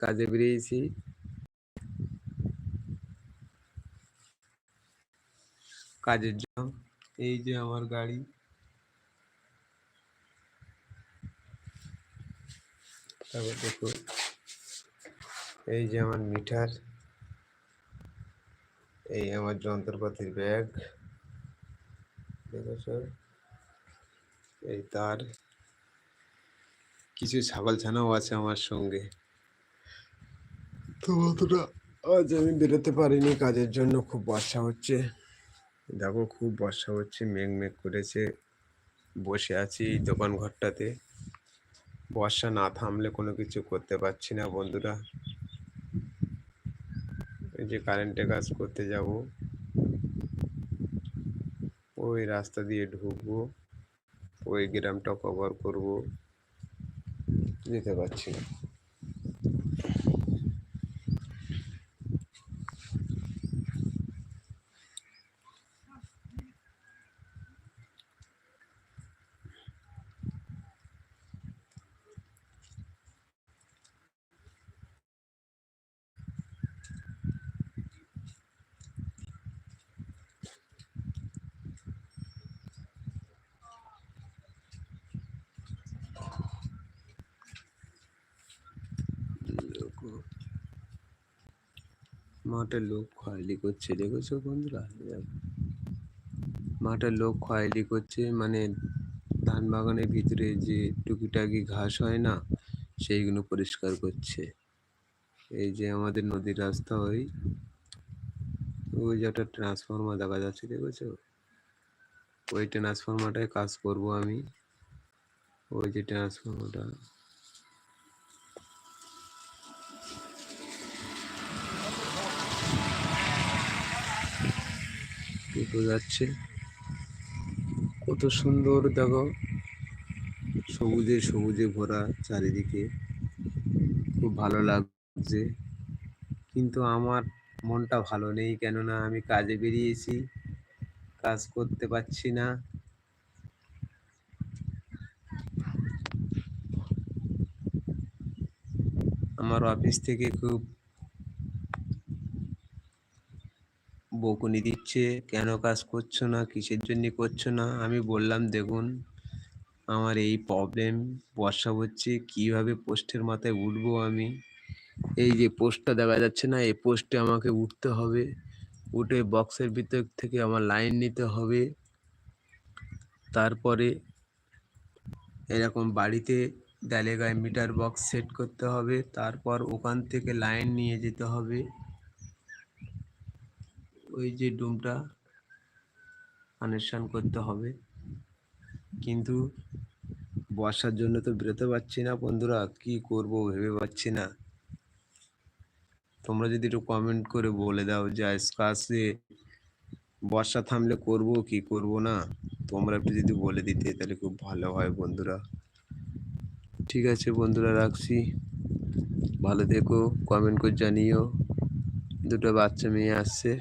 কাজে বেরিয়েছি। কাজের জন্য। এই যে আমার গাড়ি। তারপর দেখো, এই যে আমার মিটার। এই আমার যন্ত্রপাতির ব্যাগ। দেখেছ এই তার। কিছু ছাগল ছানাও আছে আমার সঙ্গে। তো বন্ধুরা, আজ আমি বেরোতে পারিনি, কাজের জন্য খুব বর্ষা হচ্ছে। দেখো, খুব বর্ষা হচ্ছে, মেঘ মেঘ করেছে, বসে আছি এই দোকান ঘরটাতে। বর্ষা না থামলে কোনো কিছু করতে পারছি না বন্ধুরা। এই যে কারেন্টে কাজ করতে যাব। ওই রাস্তা দিয়ে ঢুকবো, ওই গ্রামটা কভার করব। যেতে পারছি না দেখো মাঠে লোক খয়ালি করছে। দেখেছ বন্ধুরা? দেখো। মাঠে লোক খয়ালি করছে মানে ধান বাগানের ভিতরে যে টুকিটাকি ঘাস হয় না, সেইগুলো পরিষ্কার করছে। এই যে আমাদের নদীর রাস্তা ওই ওই যে একটা ট্রান্সফরমার দেখা যাচ্ছে, দেখেছ? ওই ট্রান্সফরমারটায় কাজ করব আমি। ওই যে ট্রান্সফরমারটা টোটো যাচ্ছে। কত সুন্দর, দেখো। সবুজে সবুজে ভরা চারিদিকে। খুব ভালো লাগছে। কিন্তু আমার মনটা ভালো নেই, কেননা আমি কাজে বেরিয়েছি। কাজ করতে পারছি না। আমার অফিস থেকে খুব বকুনি দিচ্ছে কেন কাজ করছ না? কিসের জন্য করছ না? আমি বললাম, দেখুন, আমার এই প্রবলেম বর্ষা হচ্ছে, কীভাবে পোস্টের মাথায় উঠবো আমি? এই যে পোস্টটা দেখা যাচ্ছে না, এই পোস্টে আমাকে উঠতে হবে। উঠে বক্সের ভিতর থেকে আমার লাইন নিতে হবে। তারপরে এরকম বাড়িতে ডালে গায়ে মিটার বক্স সেট করতে হবে। তারপর ওখান থেকে লাইন নিয়ে যেতে হবে। ওই যে ডুমটা কানেকশান করতে হবে। কিন্তু বর্ষার জন্য তো বেরোতে পারছি না বন্ধুরা, কি করব ভেবে পাচ্ছি না। তোমরা যদি একটু কমেন্ট করে বলে দাও যে আজকে বর্ষা থামলে করব কি করব না, তোমরা একটু যদি বলে দিতে তাহলে খুব ভালো হয় বন্ধুরা। ঠিক আছে বন্ধুরা, রাখছি। ভালো থেকো কমেন্ট করে জানিও। দুটো বাচ্চা মেয়ে আসছে।